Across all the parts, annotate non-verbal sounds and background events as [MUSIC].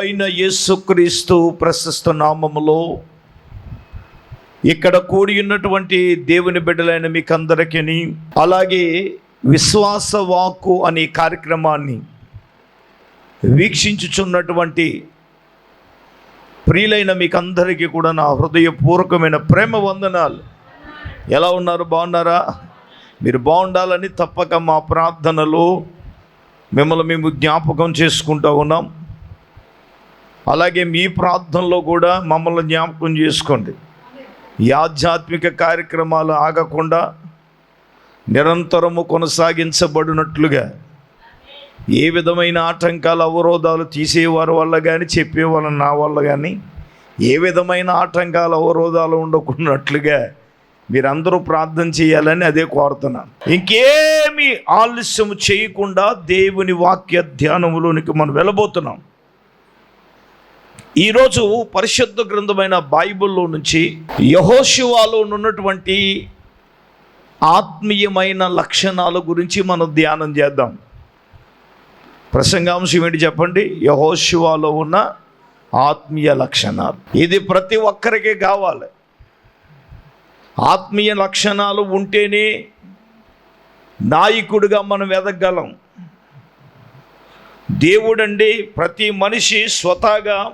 ప్రభు అయిన యేసుక్రీస్తు ప్రశస్త నామములో ఇక్కడ కూడి ఉన్నటువంటి దేవుని బిడ్డలైన మీకందరికీ అలాగే విశ్వాస వాక్కు అనే కార్యక్రమాన్ని వీక్షించుచున్నటువంటి ప్రియులైన మీకందరికీ కూడా నా హృదయపూర్వకమైన ప్రేమ వందనాలు. ఎలా ఉన్నారు? బాగున్నారా? మీరు బాగుండాలని తప్పక మా ప్రార్థనలో మిమ్మల్ని మేము జ్ఞాపకం చేసుకుంటూ ఉన్నాం. అలాగే మీ ప్రార్థనలో కూడా మమ్మల్ని జ్ఞాపకం చేసుకోండి. ఈ ఆధ్యాత్మిక కార్యక్రమాలు ఆగకుండా నిరంతరము కొనసాగించబడినట్లుగా ఏ విధమైన ఆటంకాలు అవరోధాలు తీసేవారి వల్ల కానీ చెప్పేవాళ్ళ నా వల్ల కానీ ఏ విధమైన ఆటంకాలు అవరోధాలు ఉండకున్నట్లుగా మీరందరూ ప్రార్థన చేయాలని అదే కోరుతున్నాను. ఇంకేమి ఆలస్యం చేయకుండా దేవుని వాక్య ధ్యానములోనికి మనం వెళ్ళబోతున్నాం. ఈరోజు పరిశుద్ధ గ్రంథమైన బైబిల్లో నుంచి యహోశివాలో ఉన్నటువంటి ఆత్మీయమైన లక్షణాల గురించి మనం ధ్యానం చేద్దాం. ప్రసంగాంశం ఏంటి చెప్పండి? యహోశివాలో ఉన్న ఆత్మీయ లక్షణాలు. ఇది ప్రతి ఒక్కరికి కావాలి. ఆత్మీయ లక్షణాలు ఉంటేనే నాయకుడిగా మనం ఎదగలం. దేవుడండి ప్రతి మనిషి స్వతహాగా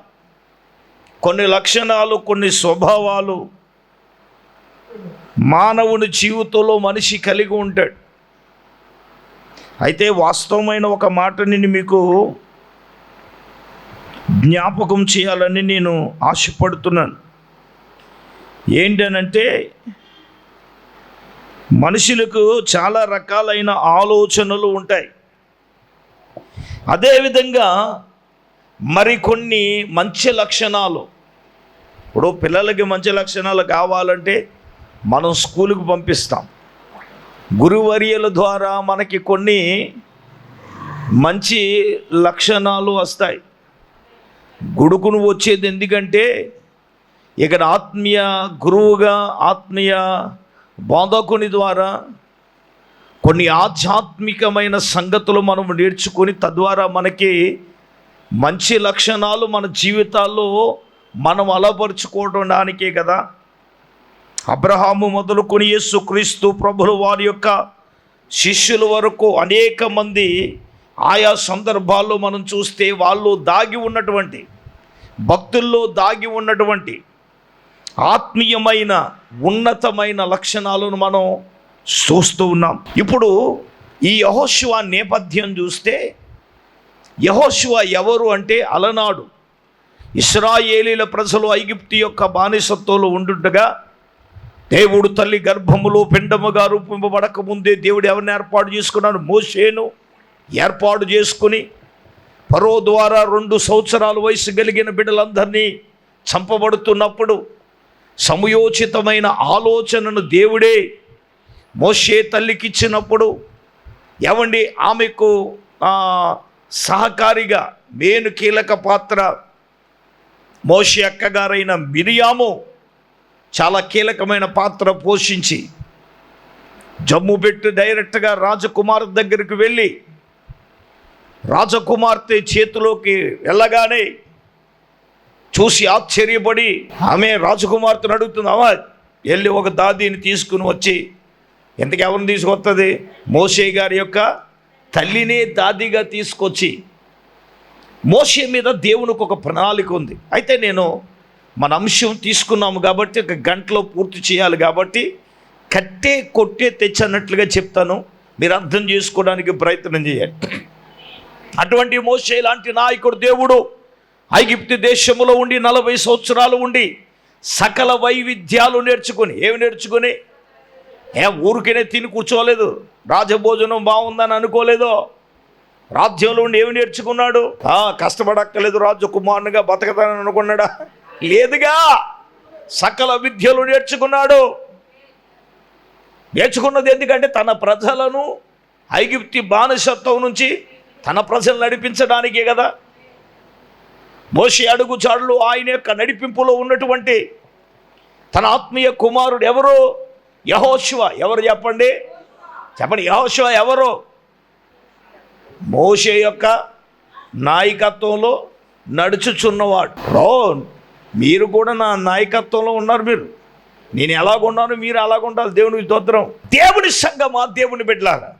కొన్ని లక్షణాలు కొన్ని స్వభావాలు మానవుని జీవితంలో మనిషి కలిగి ఉంటాడు. అయితే వాస్తవమైన ఒక మాట నేను మీకు జ్ఞాపకం చేయాలని నేను ఆశపడుతున్నాను. ఏంటనంటే మనుషులకు చాలా రకాలైన ఆలోచనలు ఉంటాయి. అదేవిధంగా మరికొన్ని మంచి లక్షణాలు. ఇప్పుడు పిల్లలకి మంచి లక్షణాలు కావాలంటే మనం స్కూలుకు పంపిస్తాం. గురువర్యుల ద్వారా మనకి కొన్ని మంచి లక్షణాలు వస్తాయి. గుడుకును వచ్చేది ఎందుకంటే ఇక్కడ ఆత్మీయ గురువుగా ఆత్మీయ బోధకుని ద్వారా కొన్ని ఆధ్యాత్మికమైన సంగతులు మనం నేర్చుకొని తద్వారా మనకి మంచి లక్షణాలు మన జీవితాల్లో మనం అలపరుచుకోవడానికే కదా. అబ్రహాము మొదలుకొని యేసుక్రీస్తు ప్రభులు వారి యొక్క శిష్యుల వరకు అనేక మంది ఆయా సందర్భాల్లో మనం చూస్తే వాళ్ళు దాగి ఉన్నటువంటి భక్తుల్లో దాగి ఉన్నటువంటి ఆత్మీయమైన ఉన్నతమైన లక్షణాలను మనం చూస్తూ ఉన్నాం. ఇప్పుడు ఈ యహోశివ నేపథ్యం చూస్తే యహోశివ ఎవరు అంటే అలనాడు. ఇస్రాయేలీల ప్రజలు ఐగిప్తి యొక్క బానిసత్వంలో ఉండుండగా దేవుడు తల్లి గర్భములో పిండముగా రూపింపబడక ముందే దేవుడు ఎవరిని ఏర్పాటు చేసుకున్నాడు? మోషేను ఏర్పాటు చేసుకుని పరో ద్వారా రెండు సంవత్సరాల వయసు కలిగిన బిడ్డలందరినీ చంపబడుతున్నప్పుడు సమయోచితమైన ఆలోచనను దేవుడే మోషే తల్లికిచ్చినప్పుడు ఏమండి ఆమెకు సహకారిగా మేను కీలక పాత్ర. మోషి అక్కగారైన మిరియాము చాలా కీలకమైన పాత్ర పోషించి జమ్ము పెట్టి డైరెక్ట్గా రాజకుమార్ దగ్గరికి వెళ్ళి రాజకుమార్తె చేతిలోకి వెళ్ళగానే చూసి ఆశ్చర్యపడి ఆమె రాజకుమార్తెను అడుగుతుంది అమ్మా వెళ్ళి ఒక దాదీని తీసుకుని వచ్చి ఎంతకెవరిని తీసుకొస్తుంది మోసే గారి యొక్క తల్లినే దాదిగా తీసుకొచ్చి మోసే మీద దేవునికి ఒక ప్రణాళిక ఉంది. అయితే నేను మన అంశం తీసుకున్నాము కాబట్టి ఒక గంటలో పూర్తి చేయాలి కాబట్టి కట్టే కొట్టే తెచ్చన్నట్లుగా చెప్తాను. మీరు అర్థం చేసుకోవడానికి ప్రయత్నం చేయండి. అటువంటి మోసే లాంటి నాయకుడు దేవుడు ఐగిప్తి దేశంలో ఉండి నలభై సంవత్సరాలు ఉండి సకల వైవిధ్యాలు నేర్చుకొని ఏమి నేర్చుకొని? ఏ ఊరికనే తిని కూర్చోలేదు. రాజభోజనం బాగుందని అనుకోలేదో? రాజ్యంలో ఉండి ఏమి నేర్చుకున్నాడు? కష్టపడక్కలేదు రాజకుమారునిగా బతకతానని అనుకున్నాడా? లేదుగా. సకల విద్యలు నేర్చుకున్నాడు. నేర్చుకున్నది ఎందుకంటే తన ప్రజలను ఐగిప్తి బానిసత్వం నుంచి తన ప్రజలు నడిపించడానికే కదా. మోషి అడుగుచాడులు ఆయన యొక్క నడిపింపులో ఉన్నటువంటి తన ఆత్మీయ కుమారుడు ఎవరు? యహోశివ ఎవరు చెప్పండి? చెప్పండి యహోశివ ఎవరు? మోషే యొక్క నాయకత్వంలో నడుచుచున్నవాడు. రో మీరు కూడా నా నాయకత్వంలో ఉన్నారు మీరు. నేను ఎలాగున్నాను మీరు ఎలాగుండాలి దేవునికి స్తోత్రం. దేవుని సంగమా దేవుని బిడ్డలారా.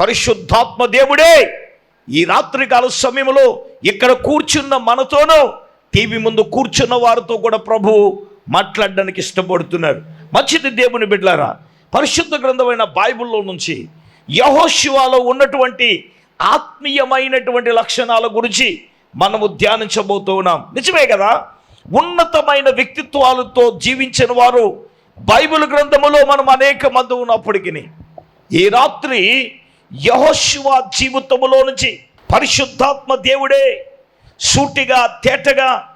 పరిశుద్ధాత్మ దేవుడే. ఈ రాత్రికాల సమయంలో ఇక్కడ కూర్చున్న మనతోనూ టీవీ ముందు కూర్చున్న వారితో కూడా ప్రభువు మాట్లాడడానికి ఇష్టపడుతున్నారు. మంచిది దేవుని బిడ్డలారా పరిశుద్ధ గ్రంథమైన బైబిల్లో నుంచి యహోశివాలో ఉన్నటువంటి ఆత్మీయమైనటువంటి లక్షణాల గురించి మనము ధ్యానించబోతూ ఉన్నాం. నిజమే కదా? ఉన్నతమైన వ్యక్తిత్వాలతో జీవించిన వారు బైబిల్ గ్రంథములో మనం అనేక మంది ఉన్నప్పటికీ ఈ రాత్రి యహోశివ జీవితములో నుంచి పరిశుద్ధాత్మ దేవుడే సూటిగా తేటగా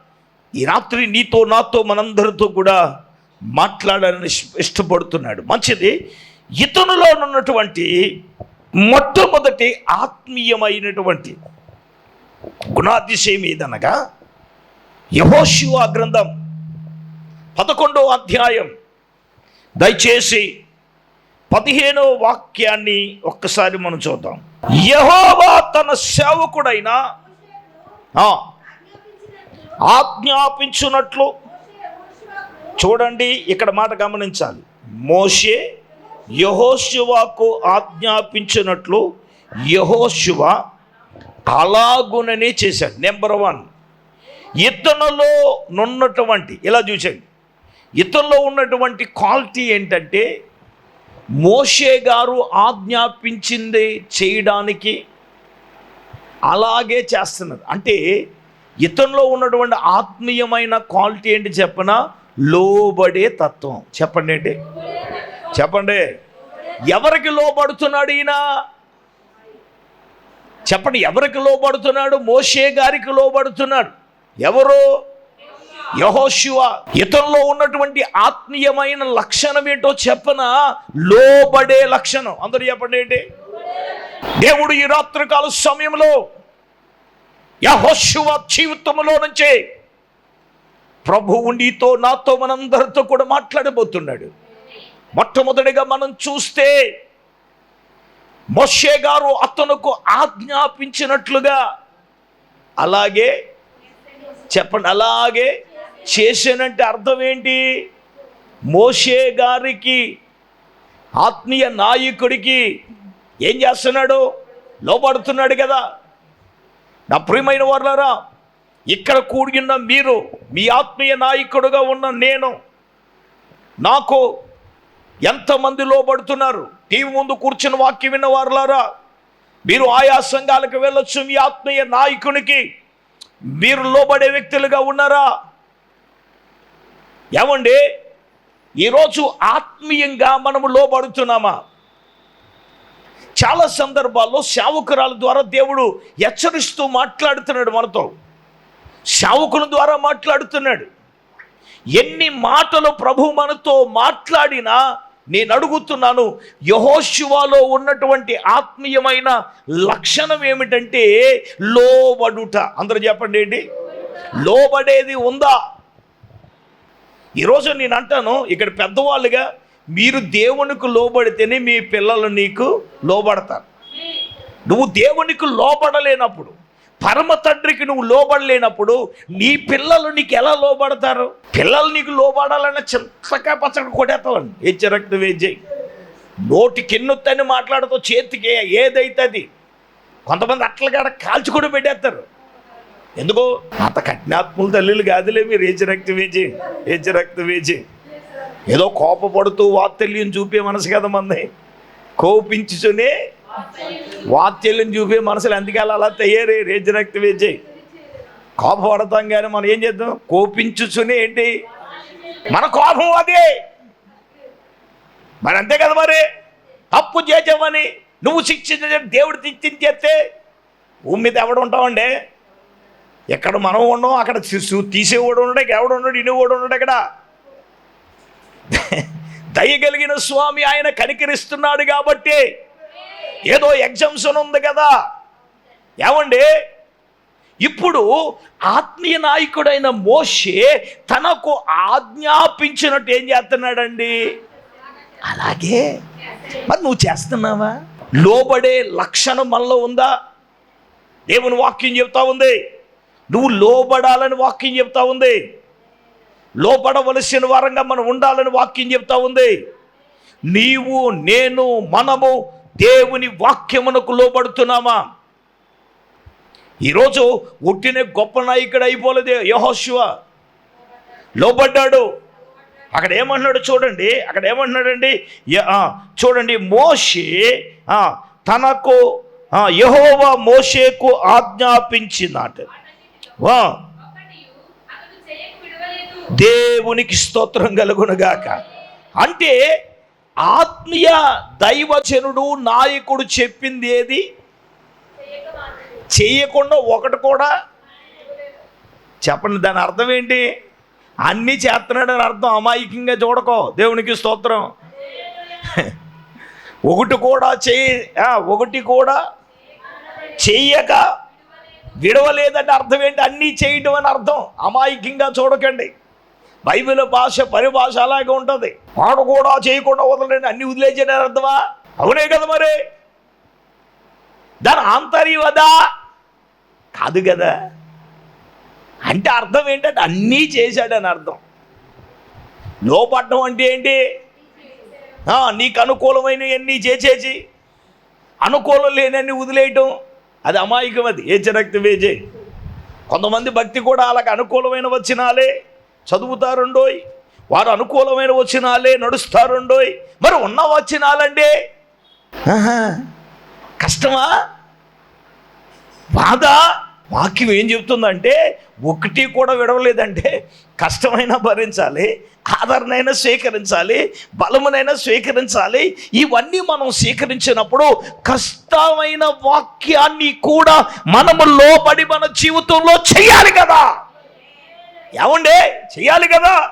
ఈ రాత్రి నీతో నాతో మనందరితో కూడా మాట్లాడాలని ఇష్టపడుతున్నాడు. మంచిది ఇతనులో ఉన్నటువంటి మొట్టమొదటి ఆత్మీయమైనటువంటి గుణాతిశయం ఏదనగా యహోశివ గ్రంథం పదకొండో అధ్యాయం దయచేసి పదిహేనో వాక్యాన్ని ఒక్కసారి మనం చూద్దాం. యహోవా తన సేవకుడైన ఆజ్ఞాపించినట్లు ఆజ్ఞాపించున్నట్లు చూడండి ఇక్కడ మాట గమనించాలి. మోషే యహోశివాకు ఆజ్ఞాపించినట్లు యహోశివ అలాగుననే చేశాడు. నెంబర్ వన్ ఇతనులో నున్నటువంటి ఇలా చూసండి ఇతనిలో ఉన్నటువంటి క్వాలిటీ ఏంటంటే మోషే గారు ఆజ్ఞాపించింది చేయడానికి అలాగే చేస్తున్నారు. అంటే ఇతనిలో ఉన్నటువంటి ఆత్మీయమైన క్వాలిటీ ఏంటి చెప్పనా? లోబడే తత్వం. చెప్పండి ఏంటి? చెప్పండి. ఎవరికి లోబడుతున్నాడు ఈయన? చెప్పండి ఎవరికి లోబడుతున్నాడు? మోషే గారికి లోబడుతున్నాడు. ఎవరు? యహోశివ ఇతరులో ఉన్నటువంటి ఆత్మీయమైన లక్షణం ఏంటో చెప్పన లోబడే లక్షణం. అందరూ చెప్పండి ఏంటి? దేవుడు ఈ రాత్రికాల సమయంలో యహోశివ జీవితంలో నుంచే ప్రభువు నీతో నాతో మనందరితో కూడా మాట్లాడబోతున్నాడు. మొట్టమొదటిగా మనం చూస్తే మోషే గారు అతనుకు ఆజ్ఞాపించినట్లుగా అలాగే చెప్పండి అలాగే చేశానంటే అర్థం ఏంటి? మోషే గారికి ఆత్మీయ నాయకుడికి ఏం చేస్తున్నాడు? లోపడుతున్నాడు కదా. నా ప్రియమైన వర్లరా ఇక్కడ కూడిన మీరు మీ ఆత్మీయ నాయకుడుగా ఉన్న నేను నాకు ఎంతమంది లోబడుతున్నారు? టీవీ ముందు కూర్చుని వాక్యం విన్న వారులారా మీరు ఆయా సంఘాలకు వెళ్ళొచ్చు మీ ఆత్మీయ నాయకునికి. మీరు లోబడే వ్యక్తులుగా ఉన్నారా? ఏమండి? ఈరోజు ఆత్మీయంగా మనము లోబడుతున్నామా? చాలా సందర్భాల్లో సేవకురాల ద్వారా దేవుడు హెచ్చరిస్తూ మాట్లాడుతున్నాడు మనతో. శావుకుల ద్వారా మాట్లాడుతున్నాడు. ఎన్ని మాటలు ప్రభు మనతో మాట్లాడినా నేను అడుగుతున్నాను యహోశివాలో ఉన్నటువంటి ఆత్మీయమైన లక్షణం ఏమిటంటే లోబడుట. అందరూ చెప్పండి ఏంటి? లోబడేది ఉందా? ఈరోజు నేను అంటాను ఇక్కడ పెద్దవాళ్ళుగా మీరు దేవునికి లోబడితేనే మీ పిల్లలు నీకు లోబడతారు. నువ్వు దేవునికి లోబడలేనప్పుడు పరమ తండ్రికి నువ్వు లోబడలేనప్పుడు నీ పిల్లలు నీకు ఎలా లోబడతారు? పిల్లలు నీకు లోబడాలన్న చింతకా పచ్చడి కొడేస్తావండి హెచ్చ రక్త వేజేయి నోటి కిన్నొత్తని మాట్లాడుతూ చేతికి ఏదైతుంది కొంతమంది అట్లగాడ కాల్చి కూడా పెట్టేస్తారు. ఎందుకో అంత కఠినాత్ముల తల్లులు కాదులే మీరు. హెచ్చ రక్త వేజి హెచ్చ రక్త వేజే ఏదో కోపపడుతూ వాత్సల్యం చూపే మనసు కదా మంది. కోపించుచునే వాత్సల్యం చూపి మనసులు ఎందుకలా అలా తయారై రేజరక్తి రక్త కోపం కోపపడతాం కానీ మనం ఏం చేద్దాం? కోపించుచుని ఏంటి? మన కోపం అదే. మరి అంతే కదా మరి. తప్పు చేసామని నువ్వు శిక్షించ దేవుడు శిక్షించేస్తే భూమి మీద ఎవడు ఉంటామండి ఎక్కడ మనం ఉన్నాం అక్కడ శిశు- తీసేవాడు ఉండడు ఇక్కడ ఎవడు ఉన్నాడు ఇనువాడు ఉన్నాడు ఇక్కడ. [LAUGHS] దయగలిగిన స్వామి ఆయన కనికరిస్తున్నాడు కాబట్టి ఏదో ఎగ్జామ్షన్ ఉంది కదా. ఏమండి? ఇప్పుడు ఆత్మీయ నాయకుడైన మోషే తనకు ఆజ్ఞాపించినట్టు ఏం చేస్తున్నాడండి? అలాగే. మరి నువ్వు చేస్తున్నావా? లోబడే లక్షణం మనలో ఉందా? దేవుని వాక్యం చెప్తా ఉంది. నువ్వు లోబడాలని వాక్యం చెప్తా ఉంది. లోపడవలసిన వారంగా మనం ఉండాలని వాక్యం చెప్తా ఉంది. నీవు నేను మనము దేవుని వాక్యమునకు లోబడుతున్నామా? ఈరోజు ఉట్టిన గొప్ప నాయకుడు అయిపోలేదే యహోశివ లోబడ్డాడు. అక్కడ ఏమంటున్నాడు చూడండి అక్కడ ఏమంటున్నాడండి య- ఆ, చూడండి మోషే తనకు యహోవా మోషేకు ఆజ్ఞాపించినాట. వా. దేవునికి స్తోత్రం కలుగునుగాక అంటే ఆత్మీయ దైవజనుడు నాయకుడు చెప్పింది ఏది? చేయకుండా ఒకటి కూడా? చెప్పండి దాని అర్థం ఏంటి? అన్నీ చేస్తున్నాడని అర్థం అమాయకంగా చూడకో. దేవునికి స్తోత్రం. ఒకటి కూడా చేయ ఒకటి కూడా చెయ్యక విడవలేదంటే అర్థం ఏంటి? అన్నీ చేయటం అని అర్థం. అమాయకంగా చూడకండి. బైబిల్ భాష పరిభాష అలాగే ఉంటుంది. వాడు కూడా చేయకుండా వదలండి అన్ని వదిలేసాడని అర్థమా? అవునే కదా మరి. దాని ఆంతర్యవదా కాదు కదా. అంటే అర్థం ఏంటంటే అన్నీ చేశాడని అర్థం. లోపడ్డం అంటే ఏంటి? ఆ, నీకు అనుకూలమైనవి అన్నీ చేసేసి అనుకూలం లేనన్ని వదిలేయటం. అది అమాయకం అది. ఏ చిరక్తి వేజే. కొంతమంది భక్తి కూడా అలాగ అనుకూలమైన వచ్చినాలే చదువుతారుండోయ్. వారు అనుకూలమైన వచ్చినాలే నడుస్తారుండోయ్. మరి ఉన్న వచ్చినాలండి ఆహా, కష్టమా? బాధ? వాక్యం ఏం చెప్తుందంటే ఒకటి కూడా విడవలేదంటే కష్టమైనా భరించాలి ఆదరణైనా స్వీకరించాలి బలమునైనా స్వీకరించాలి. ఇవన్నీ మనం స్వీకరించినప్పుడు కష్టమైన వాక్యాన్ని కూడా మనము లోబడి మన జీవితంలో చేయాలి కదా. ఏమండే? చేయాలి కదా.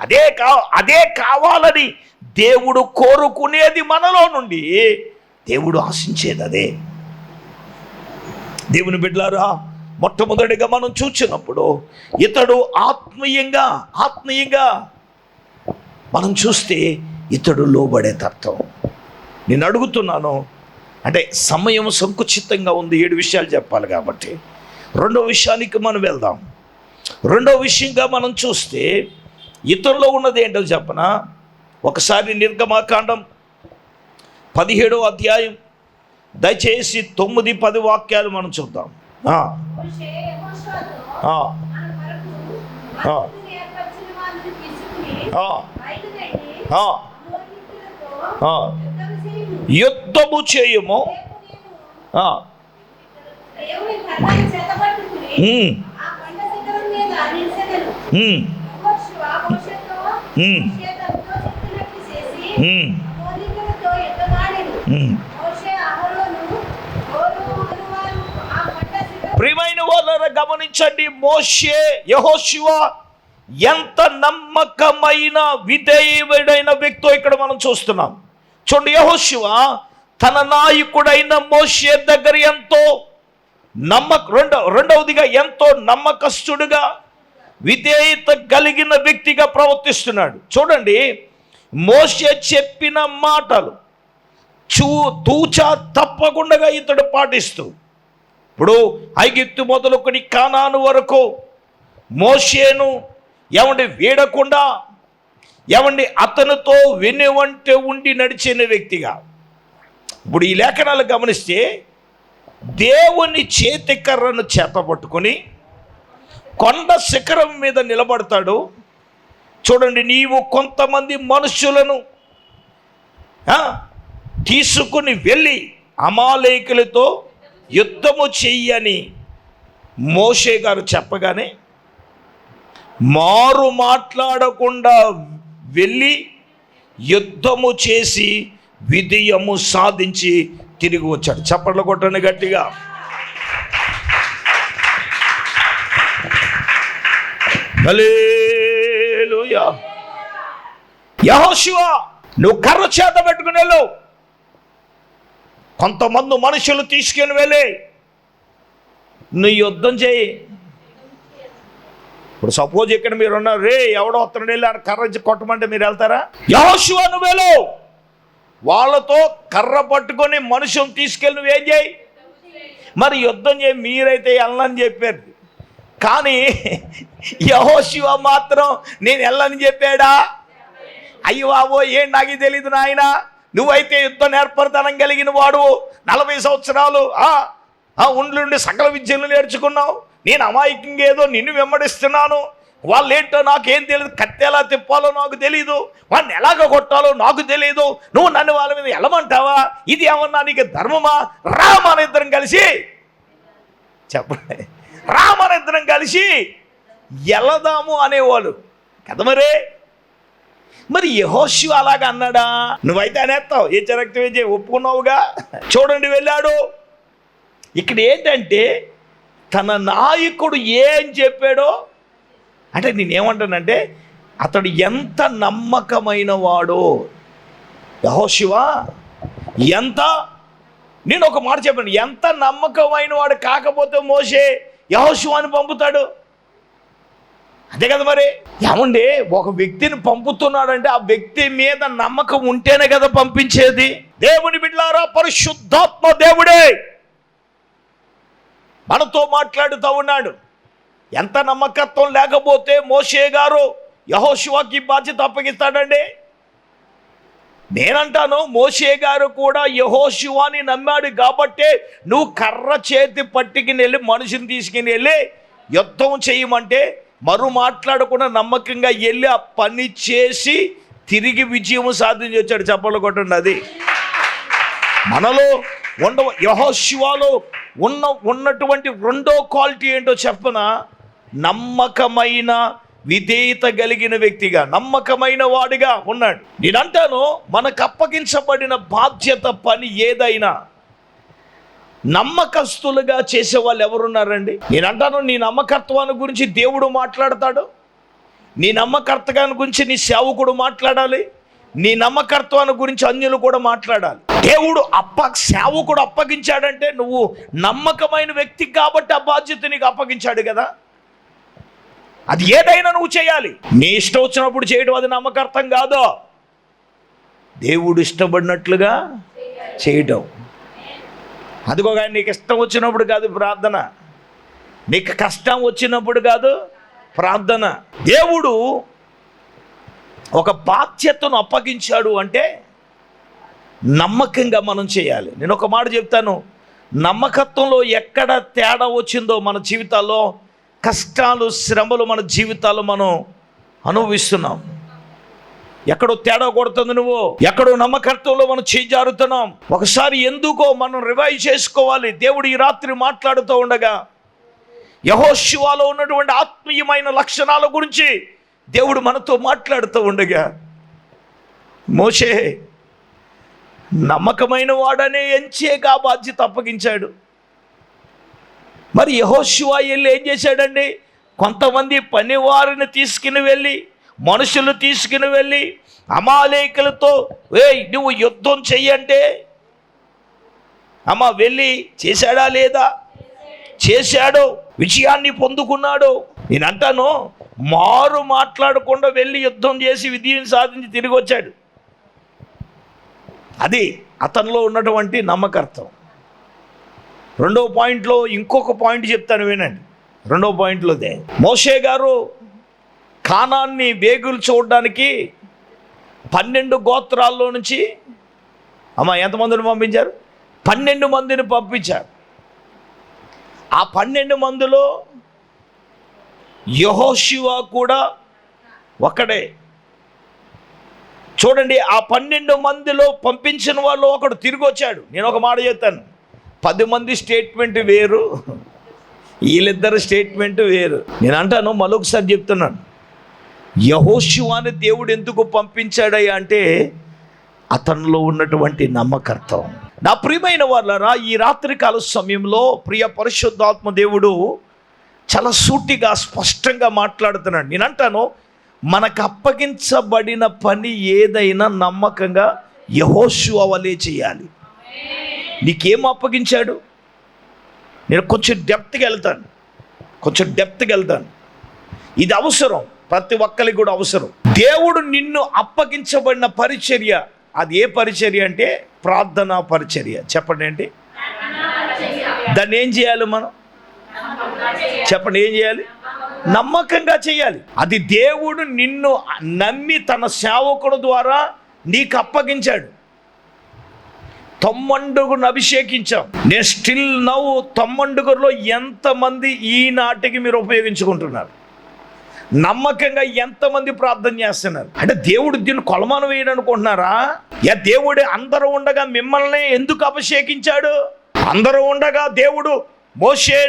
అదే కా అదే కావాలని దేవుడు కోరుకునేది మనలో నుండి దేవుడు ఆశించేది అదే. దేవుని బిడ్డలారా మొట్టమొదటిగా మనం చూచినప్పుడు ఇతడు ఆత్మీయంగా ఆత్మీయంగా మనం చూస్తే ఇతడు లోబడే తత్వం. నేను అడుగుతున్నాను అంటే సమయం సంకుచితంగా ఉంది ఏడు విషయాలు చెప్పాలి కాబట్టి. రెండో విషయానికి మనం వెళ్దాం. రెండో విషయంగా మనం చూస్తే ఇతరులో ఉన్నది ఏంటో చెప్పనా? ఒకసారి నిర్గమాకాండం పదిహేడో అధ్యాయం దయచేసి తొమ్మిది పది వాక్యాలు మనం చూద్దాం. యుద్ధము చేయము. ప్రియమైన వాళ్ళని గమనించండి మోషే యహోశివ ఎంత నమ్మకమైన విధేయుడైన వ్యక్తో ఇక్కడ మనం చూస్తున్నాం. చూడండి యహోశివ తన నాయకుడైన మోషే దగ్గర ఎంతో నమ్మక రెండవ రెండవదిగా ఎంతో నమ్మకస్తుడుగా విధేయత కలిగిన వ్యక్తిగా ప్రవర్తిస్తున్నాడు. చూడండి మోసే చెప్పిన మాటలు చూ తూచా తప్పకుండా ఇతడు పాటిస్తూ ఇప్పుడు ఐగిత్తు మొదలుకొని కానాను వరకు మోషేను ఎవండి వీడకుండా ఎవండి అతనితో వెనువంటే ఉండి నడిచిన వ్యక్తిగా. ఇప్పుడు ఈ లేఖనాలు గమనిస్తే దేవుని చేతి కర్రను చేత పట్టుకొని కొండ శిఖరం మీద నిలబడతాడు. చూడండి నీవు కొంతమంది మనుషులను తీసుకుని వెళ్ళి అమాలేకులతో యుద్ధము చెయ్యని మోషే గారు చెప్పగానే మారు మాట్లాడకుండా వెళ్ళి యుద్ధము చేసి విజయము సాధించి తిరిగి వచ్చాడు. చప్పట్లు కొట్టండి గట్టిగా. హల్లెలూయా. నువ్వు కర్ర చేత పెట్టుకుని వెళ్ళు. కొంతమంది మనుషులు తీసుకుని వెళ్ళి నువ్వు యుద్ధం చేయి. ఇప్పుడు సపోజ్ ఇక్కడ మీరు ఉన్నారు రే ఎవడో వస్తున్నాడు వెళ్ళి కర్ర కొట్టమంటే మీరు వెళ్తారా? యహోశివ నువ్వు వెళ్ళు. వాళ్ళతో కర్ర పట్టుకొని మనుషుని తీసుకెళ్ళి నువ్వేం చేయి? మరి యుద్ధం చేయి మీరైతే వెళ్ళని చెప్పారు. కానీ యహోశివ మాత్రం నేను వెళ్ళని చెప్పాడా? అయ్యో బాబో ఏం నాకు తెలియదు నాయన. నువ్వైతే యుద్ధ నేర్పరితనం కలిగిన వాడు. నలభై సంవత్సరాలు ఆ, ఆ సకల విద్యలు నేర్చుకున్నావు. నేను అమాయకంగా ఏదో నిన్ను వెంబడిస్తున్నాను. వాళ్ళు ఏంటో నాకేం తెలియదు కత్తి ఎలా తిప్పాలో నాకు తెలియదు వాడిని ఎలాగ కొట్టాలో నాకు తెలియదు నువ్వు నన్ను వాళ్ళ మీద ఎలమంటావా? ఇది ఏమన్నా నీకు ధర్మమా? రా ఇద్దరం కలిసి చెప్పండి. రా ఇద్దరం కలిసి ఎలదాము అనేవాళ్ళు. కదా మరే? మరి యహోశివ అలాగా అన్నాడా? నువ్వైతే అనేస్తావు ఏ చరక్తం ఏం చేయి ఒప్పుకున్నావుగా? చూడండి వెళ్ళాడు. ఇక్కడ ఏంటంటే తన నాయకుడు ఏం చెప్పాడో అంటే నేనేమంటానంటే అతడు ఎంత నమ్మకమైన వాడో యహోశివ ఎంత నేను ఒక మాట చెప్పాను ఎంత నమ్మకమైన వాడు కాకపోతే మోసే యహోశివాని పంపుతాడు. అంతే కదా మరి? ఏమండి ఒక వ్యక్తిని పంపుతున్నాడంటే ఆ వ్యక్తి మీద నమ్మకం ఉంటేనే కదా పంపించేది. దేవుని బిడ్లారా పరిశుద్ధాత్మ దేవుడే. మనతో మాట్లాడుతూ ఉన్నాడు. ఎంత నమ్మకత్వం లేకపోతే మోషే గారు యహోశివాకి బాధ్యత అప్పగిస్తాడండి? నేనంటాను మోషే గారు కూడా యహోశివాని నమ్మాడు కాబట్టే నువ్వు కర్ర చేతి పట్టుకుని వెళ్ళి మనిషిని తీసుకుని వెళ్ళి యుద్ధం చేయమంటే మరు మాట్లాడకుండా నమ్మకంగా వెళ్ళి ఆ పని చేసి తిరిగి విజయం సాధించి వచ్చాడు. చెప్పలు కొట్టండి అది. మనలో ఉండ యహోశివాలో ఉన్న ఉన్నటువంటి రెండో క్వాలిటీ ఏంటో చెప్పనా? నమ్మకమైన విధేయత కలిగిన వ్యక్తిగా నమ్మకమైన వాడిగా ఉన్నాడు. నేనంటాను మనకు అప్పగించబడిన బాధ్యత పని ఏదైనా నమ్మకస్తులుగా చేసే వాళ్ళు ఎవరున్నారండి? నేను అంటాను నీ నమ్మకత్వాన్ని గురించి దేవుడు మాట్లాడతాడు. నీ నమ్మకర్తగాని గురించి నీ సేవకుడు మాట్లాడాలి. నీ నమ్మకత్వాన్ని గురించి అన్యులు కూడా మాట్లాడాలి. దేవుడు అప్ప సేవకుడు అప్పగించాడంటే నువ్వు నమ్మకమైన వ్యక్తి కాబట్టి ఆ బాధ్యత నీకు అప్పగించాడు కదా. అది ఏదైనా నువ్వు చేయాలి. నీ ఇష్టం వచ్చినప్పుడు చేయడం అది నమ్మకర్థం కాదు. దేవుడు ఇష్టపడినట్లుగా చేయటం. అదిగో కానీ నీకు ఇష్టం వచ్చినప్పుడు కాదు ప్రార్థన. నీకు కష్టం వచ్చినప్పుడు కాదు ప్రార్థన. దేవుడు ఒక బాధ్యతను అప్పగించాడు అంటే నమ్మకంగా మనం చేయాలి. నేను ఒక మాట చెప్తాను. నమ్మకత్వంలో ఎక్కడ తేడా వచ్చిందో మన జీవితాల్లో కష్టాలు శ్రమలు మన జీవితాలు మనం అనుభవిస్తున్నాం. ఎక్కడో తేడా కొడుతుంది నువ్వు ఎక్కడో నమ్మకత్వంలో మనం చేజారుతున్నాం ఒకసారి ఎందుకో మనం రివైవ్ చేసుకోవాలి. దేవుడు ఈ రాత్రి మాట్లాడుతూ ఉండగా యహోశివాలో ఉన్నటువంటి ఆత్మీయమైన లక్షణాల గురించి దేవుడు మనతో మాట్లాడుతూ ఉండగా మోషే నమ్మకమైన వాడనే ఎంచేగా బాధ్యత అప్పగించాడు. మరి యహోశివా వెళ్ళి ఏం చేశాడండి? కొంతమంది పనివారిని తీసుకుని వెళ్ళి మనుషులు తీసుకుని వెళ్ళి అమాలేకులతో ఏయ్ నువ్వు యుద్ధం చెయ్యంటే అమ్మ వెళ్ళి చేశాడా లేదా? చేశాడు విజయాన్ని పొందుకున్నాడు? నేను అంటాను మారు మాట్లాడకుండా వెళ్ళి యుద్ధం చేసి విజయం సాధించి తిరిగి వచ్చాడు అది అతనిలో ఉన్నటువంటి నమ్మకర్థం రెండవ పాయింట్లో ఇంకొక పాయింట్ చెప్తాను వినండి. రెండవ పాయింట్లోదే. మోషే గారు కానాన్ని వేగులు చూడడానికి పన్నెండు గోత్రాల్లో నుంచి అమ్మ ఎంతమందిని పంపించారు? పన్నెండు మందిని పంపించారు. ఆ పన్నెండు మందిలో యహోశివ కూడా ఒకడే చూడండి ఆ పన్నెండు మందిలో పంపించిన వాళ్ళు ఒకడు తిరిగి వచ్చాడు నేను ఒక మాట చెప్తాను. పది మంది స్టేట్మెంట్ వేరు వీళ్ళిద్దరు స్టేట్మెంట్ వేరు. నేను అంటాను మరొకసారి చెప్తున్నాను. యహోశివాని దేవుడు ఎందుకు పంపించాడయ్యా అంటే అతనిలో ఉన్నటువంటి నమ్మకర్తం నా ప్రియమైన వాళ్ళరా ఈ రాత్రికాల సమయంలో ప్రియ పరిశుద్ధాత్మ దేవుడు చాలా సూటిగా స్పష్టంగా మాట్లాడుతున్నాడు. నేను అంటాను మనకు అప్పగించబడిన పని ఏదైనా నమ్మకంగా యహోశివ వలే చేయాలి. నీకేం అప్పగించాడు? నేను కొంచెం డెప్త్కి వెళ్తాను. కొంచెం డెప్త్కి వెళ్తాను. ఇది అవసరం. ప్రతి ఒక్కరికి కూడా అవసరం. దేవుడు నిన్ను అప్పగించబడిన పరిచర్య. అది ఏ పరిచర్య అంటే? ప్రార్థనా పరిచర్య. చెప్పండి ఏంటి? దాన్ని ఏం చేయాలి మనం? చెప్పండి ఏం చేయాలి? నమ్మకంగా చేయాలి. అది దేవుడు నిన్ను నమ్మి తన సేవకుడు ద్వారా నీకు అప్పగించాడు. తొమ్మండుగును అభిషేకించాం. నేను స్టిల్ నవ్వు తొమ్మండుగురులో ఎంతమంది ఈనాటికి మీరు ఉపయోగించుకుంటున్నారు? నమ్మకంగా ఎంతమంది ప్రార్థన చేస్తున్నారు? అంటే దేవుడు దీన్ని కొలమానం వేయడనుకుంటున్నారా? యా దేవుడు అందరూ ఉండగా మిమ్మల్ని ఎందుకు అభిషేకించాడు? అందరూ ఉండగా దేవుడు మోషే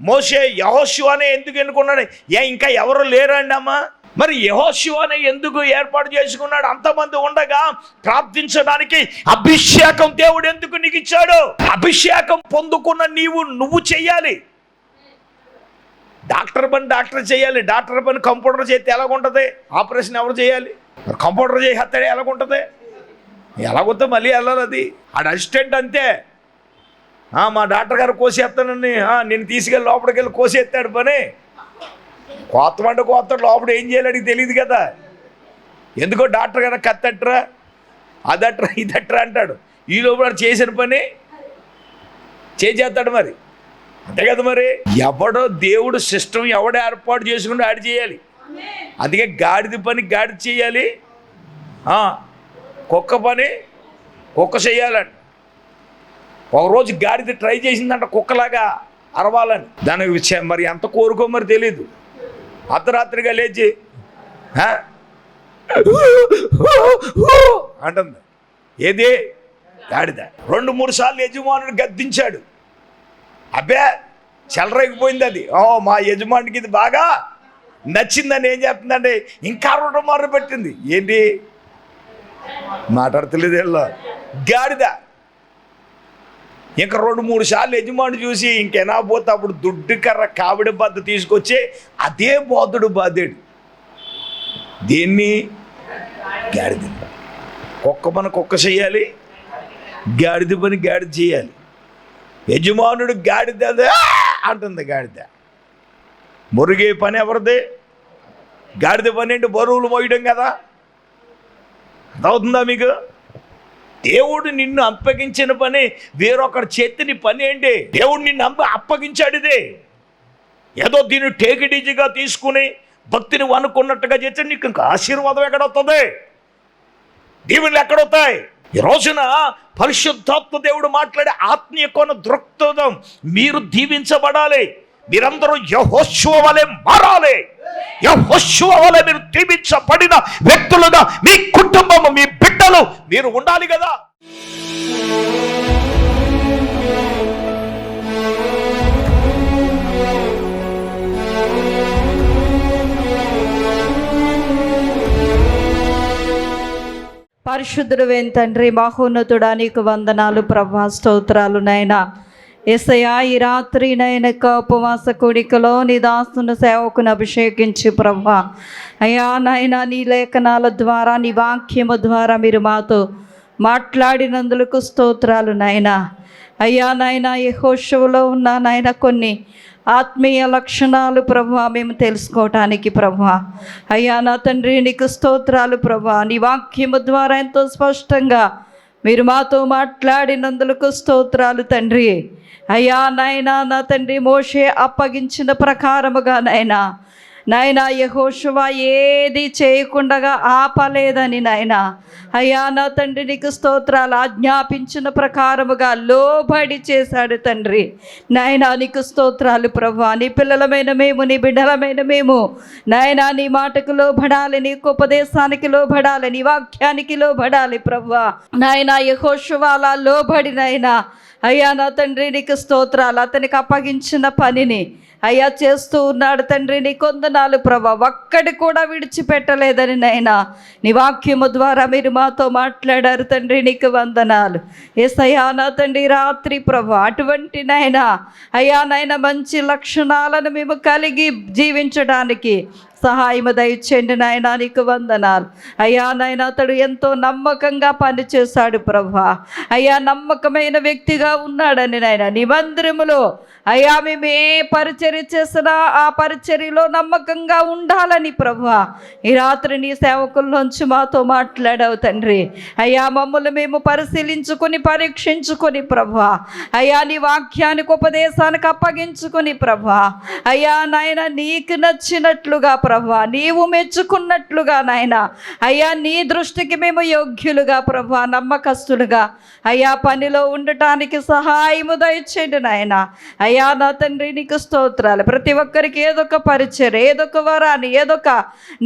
మోషే యహోశివానే ఎందుకు ఎన్నుకున్నాడు? ఏ ఇంకా ఎవరు లేరండి అమ్మా మరి యహోశివని ఎందుకు ఏర్పాటు చేసుకున్నాడు? అంతమంది ఉండగా ప్రార్థించడానికి అభిషేకం దేవుడు ఎందుకు నీకు ఇచ్చాడు అభిషేకం పొందుకున్న నీవు నువ్వు చెయ్యాలి. డాక్టర్ పని డాక్టర్ చేయాలి. డాక్టర్ పని కంప్యూటర్ చేస్తే ఎలాగుంటుంది? ఆపరేషన్ ఎవరు చేయాలి? కంప్యూటర్ చేసేస్తాడే ఎలాగుంటుంది? ఎలాగొద్దో మళ్ళీ వెళ్ళాలి అది. ఆడ అసిస్టెంట్ అంతే. మా డాక్టర్ గారు కోసేస్తానని నేను తీసుకెళ్ళి లోపలికి వెళ్ళి కోసేస్తాడు పని. కోత మంట లోపల ఏం చేయాలని తెలియదు కదా. ఎందుకో డాక్టర్ కదా కత్తట్రా అదట్రా ఇదట్రా అంటాడు. ఈ లోపల చేసిన పని చేసేస్తాడు మరి. అంతే కదా మరి. ఎవడో దేవుడు సిస్టమ్ ఎవడ ఏర్పాటు చేసుకుంటే ఆడి చేయాలి. అందుకే గాడిద పని గాడి చేయాలి. కుక్క పని కుక్క చేయాలండి ఒకరోజు గాడిద ట్రై చేసిందంట కుక్కలాగా అరవాలని. దానికి విషయం మరి ఎంత కోరుకో మరి తెలియదు అర్ధరాత్రిగా లేచి అంటుంది. ఏది? గాడిద రెండు మూడు సార్లు యజమానుడు గద్దించాడు. అబ్బే చెలరేగిపోయింది అది. ఓ మా యజమానికి ఇది బాగా నచ్చిందని ఏం చెప్తుందండి ఇంకా రెండు మార్లు పెట్టింది. ఏంటి? మాట్లాడతలేదు వీళ్ళు. గాడిద. ఇంకా రెండు మూడు సార్లు యజమాని చూసి ఇంకెనా పోతే అప్పుడు దుడ్డు కర్ర కావిడి బద్ద తీసుకొచ్చి అదే బోధుడు బాధాడు. దీన్ని? గాడిద కుక్క పని కుక్క చేయాలి గాడిద పని గాడిద చేయాలి. యజమానుడు గాడిద అంటుంది గాడిద మురిగే పని ఎవరిది? గాడిద పని ఏంటి బరువులు మోయడం కదా. అర్థమవుతుందా మీకు? దేవుడు నిన్ను అప్పగించిన పని వేరొకరి చేతిని పని ఏంటి? దేవుడు నిన్ను అప్ప అప్పగించాడు ఏదో దీన్ని టేకిడీజీగా తీసుకుని భక్తిని అనుకున్నట్టుగా చేస్తే నీకు ఇంకా ఆశీర్వాదం ఎక్కడొస్తుంది దీవెనలు ఎక్కడవుతాయి ఈ రోజున పరిశుద్ధాత్మ దేవుడు మాట్లాడే ఆత్మీయ కోన దృక్పథం మీరు దీవించబడాలి. మీరందరూ యహోశువ వలె మారాలి. యహోశువ వలె మీరు దీవించబడిన వ్యక్తులుగా మీ కుటుంబము మీ బిడ్డలు మీరు ఉండాలి కదా? పరిశుద్ధుడు తండ్రి మహోన్నతుడా నీకు వందనాలు ప్రభా స్తోత్రాలు నైనా ఎసయా ఈ రాత్రి నైనక ఉపవాస కోడికలో నీ దాస్తున్న సేవకును అభిషేకించి ప్రభా అయ్యా నాయనా నీ లేఖనాల ద్వారా నీ వాక్యము ద్వారా మీరు మాతో మాట్లాడినందులకు స్తోత్రాలు నాయనా. అయ్యా నాయనా యెహోషువలో ఉన్న నాయన కొన్ని ఆత్మీయ లక్షణాలు ప్రభా మేము తెలుసుకోవటానికి ప్రభా అయ్యా నా తండ్రి నీకు స్తోత్రాలు ప్రభా నీ వాక్యము ద్వారా ఎంతో స్పష్టంగా మీరు మాతో మాట్లాడినందులకు స్తోత్రాలు తండ్రి. అయ్యా నాయనా నా తండ్రి మోషే అప్పగించిన ప్రకారముగా నాయనా నాయనా యహోషువ ఏది చేయకుండా ఆపలేదని నాయనా అయ్యా నా తండ్రి నీకు స్తోత్రాలు ఆజ్ఞాపించిన ప్రకారముగా లోబడి చేశాడు తండ్రి. నాయనా నీకు స్తోత్రాలు ప్రభు నీ పిల్లలమైన మేము నీ బిడ్డలమైన మేము. నాయనా నీ మాటకు లోబడాలి నీకు ఉపదేశానికి లోబడాలి నీ వాక్యానికి లోబడాలి ప్రభు నాయనా యహోషువ అలా లోబడి నాయనా అయ్యా నా తండ్రి నీకు స్తోత్రాలు అతనికి అప్పగించిన పనిని అయ్యా చేస్తూ ఉన్నాడు తండ్రి నీ కొందనాలు ప్రభా. ఒక్కడి కూడా విడిచిపెట్టలేదని నైనా నీ వాక్యము ద్వారా మీరు మాతో మాట్లాడారు తండ్రి నీకు వందనాలు. ఏసయ్యా నా తండ్రి రాత్రి ప్రభా అటువంటి నైనా అయ్యా నైనా మంచి లక్షణాలను మేము కలిగి జీవించడానికి సహాయము దయచేయండి నాయన నీకు వందనాలు. అయ్యా నాయన అతడు ఎంతో నమ్మకంగా పనిచేశాడు ప్రభా. అయ్యా నమ్మకమైన వ్యక్తిగా ఉన్నాడని నాయన. నిబంధనములో అయ్యా మేము ఏ పరిచర్య చేసినా ఆ పరిచర్యలో నమ్మకంగా ఉండాలని ప్రభా. ఈ రాత్రి నీ సేవకుల్లోంచి మాతో మాట్లాడావు తండ్రి. అయ్యా మమ్మల్ని మేము పరిశీలించుకొని పరీక్షించుకొని ప్రభా. అయ్యా నీ వాక్యానికి ఉపదేశానికి అప్పగించుకొని ప్రభా. అయ్యా నాయన నీకు నచ్చినట్లుగా ప్రభా నీవు మెచ్చుకున్నట్లుగా నాయన. అయ్యా నీ దృష్టికి మేము యోగ్యులుగా ప్రభా నమ్మకస్తులుగా. అయ్యా పనిలో ఉండటానికి సహాయము దయచేయండి నాయన. అయ్యా నా తండ్రి నీకు స్తోత్రాలు. ప్రతి ఒక్కరికి ఏదొక పరిచయం ఏదొక వరాన్ని ఏదొక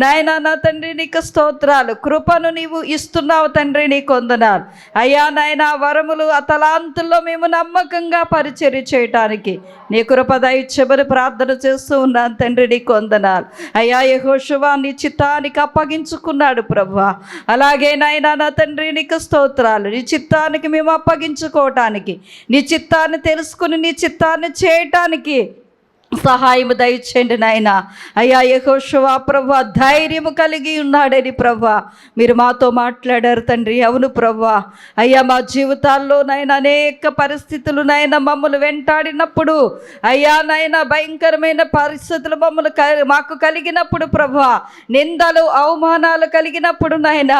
నాయన నా తండ్రి నీకు స్తోత్రాలు. కృపను నీవు ఇస్తున్నావు తండ్రి నీకు వందనాలు అయ్యా నాయన వరములు తలాంతుల్లో మేము నమ్మకంగా పరిచర్య చేయటానికి. నీ కృప దయచ్చమని ప్రార్థన చేస్తూ ఉన్నాను తండ్రి నీకు వందనాలు అయ్యా యహోశువా నీ చిత్తానికి అప్పగించుకున్నాడు ప్రభా అలాగే నాయన నా తండ్రి నీకు స్తోత్రాలు. నీ చిత్తానికి మేము అప్పగించుకోవటానికి నీ చిత్తాన్ని తెలుసుకుని నీ చిత్తాన్ని చేయటానికి సహాయము దయచేయండి నాయన. అయ్యా యహోశివా ప్రభా ధైర్యము కలిగి ఉన్నాడని ప్రభా మీరు మాతో మాట్లాడారు తండ్రి అవును ప్రభా అయ్యా మా జీవితాల్లో నాయన అనేక పరిస్థితులు నాయన మమ్మల్ని వెంటాడినప్పుడు అయ్యా నాయన భయంకరమైన పరిస్థితులు మమ్మల్ని క- మాకు కలిగినప్పుడు ప్రభా నిందలు అవమానాలు కలిగినప్పుడు నాయన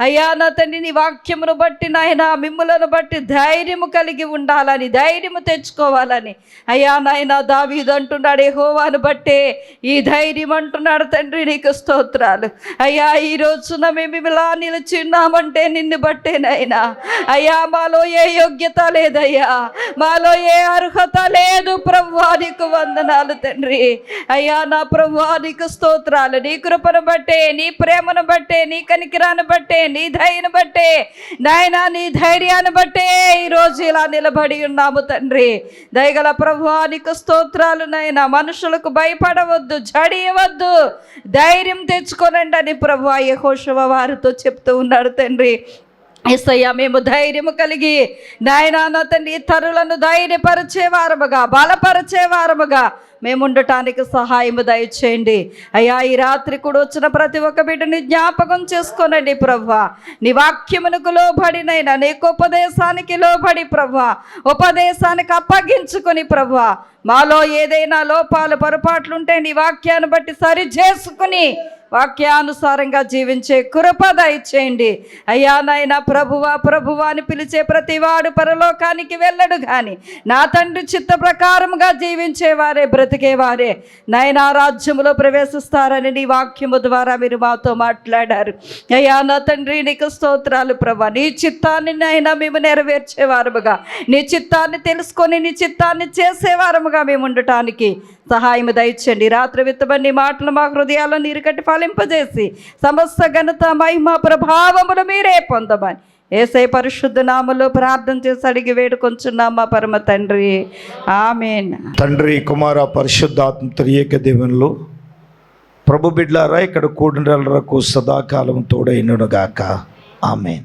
అయ్యా నా తండ్రి నీ వాక్యమును బట్టి నాయన మిమ్ములను బట్టి ధైర్యము కలిగి ఉండాలని ధైర్యము తెచ్చుకోవాలని. అయ్యా నాయన దావీదు అంటున్నాడు యెహోవాను బట్టే ఈ ధైర్యం అంటున్నాడు తండ్రి నీకు స్తోత్రాలు. అయ్యా ఈ రోజున మేము ఇలా నిలిచిన్నామంటే నిన్ను బట్టే నాయనా. అయ్యా మాలో ఏ యోగ్యత లేదయ్యా. మాలో ఏ అర్హత లేదు ప్రభువా నీకు వందనాలు తండ్రి. అయ్యా నా ప్రభువా నీకు స్తోత్రాలు. నీ కృపను బట్టే నీ ప్రేమను బట్టే నీ కనికిరాను బట్టే నీ దయను బట్టే నాయన నీ ధైర్యాన్ని బట్టే ఈరోజు ఇలా నిలబడి ఉన్నాము తండ్రి. దయగల ప్రభువానికి స్తోత్రాలు నాయన. మనుషులకు భయపడవద్దు జడియవద్దు. ధైర్యం తెచ్చుకోనండి అని ప్రభు యహోషవ వారితో చెప్తూ ఉన్నాడు తండ్రి. ఏసయ్యా మేము ధైర్యము కలిగి నాయనా నా తండ్రి ఇతరులను ధైర్యపరిచే వారముగా మేము ఉండటానికి సహాయము దయచేయండి. అయ్యా ఈ రాత్రి కూడా వచ్చిన ప్రతి ఒక్క బిడ్డని జ్ఞాపకం చేసుకోనండి ప్రభా నీ వాక్యమునకు లోబడినైనా నీకు ఉపదేశానికి లోబడి ప్రభా ఉపదేశానికి అప్పగించుకొని ప్రభా మాలో ఏదైనా లోపాలు పొరపాట్లుంటే నీ వాక్యాన్ని బట్టి సరి చేసుకుని వాక్యానుసారంగా జీవించే కృప దయచేయండి. అయ్యా నాయన ప్రభువా ప్రభువా అని పిలిచే ప్రతివాడు పరలోకానికి వెళ్ళడు కానీ నా తండ్రి చిత్త ప్రకారముగా జీవించేవారే బ్రతికేవారే. నాయన రాజ్యములో ప్రవేశిస్తారని నీ వాక్యము ద్వారా మీరు మాతో మాట్లాడారు. అయ్యా నా తండ్రి నీకు స్తోత్రాలు ప్రభా. నీ చిత్తాన్ని నాయన మేము నెరవేర్చేవారముగా నీ చిత్తాన్ని తెలుసుకొని నీ చిత్తాన్ని చేసేవారముగా మేము ఉండటానికి సహాయం దయచండి రాత్రి విత్తబడి మాటలు మా హృదయాలను నీరు కట్టి ఫలింపజేసి సమస్త ఘనత మహిమ ప్రభావములు మీరే పొందమని. ఏసై పరిశుద్ధ నామలో ప్రార్థన చేసి అడిగి వేడుకొంచున్నాం మా పరమ తండ్రి. ఆమెన్. తండ్రి కుమార పరిశుద్ధాత్మ త్రియేక దేవునిలో. ప్రభు బిడ్లారా ఇక్కడ కూడినలకు సదాకాలం తోడైనడుగాక ఆమెన్.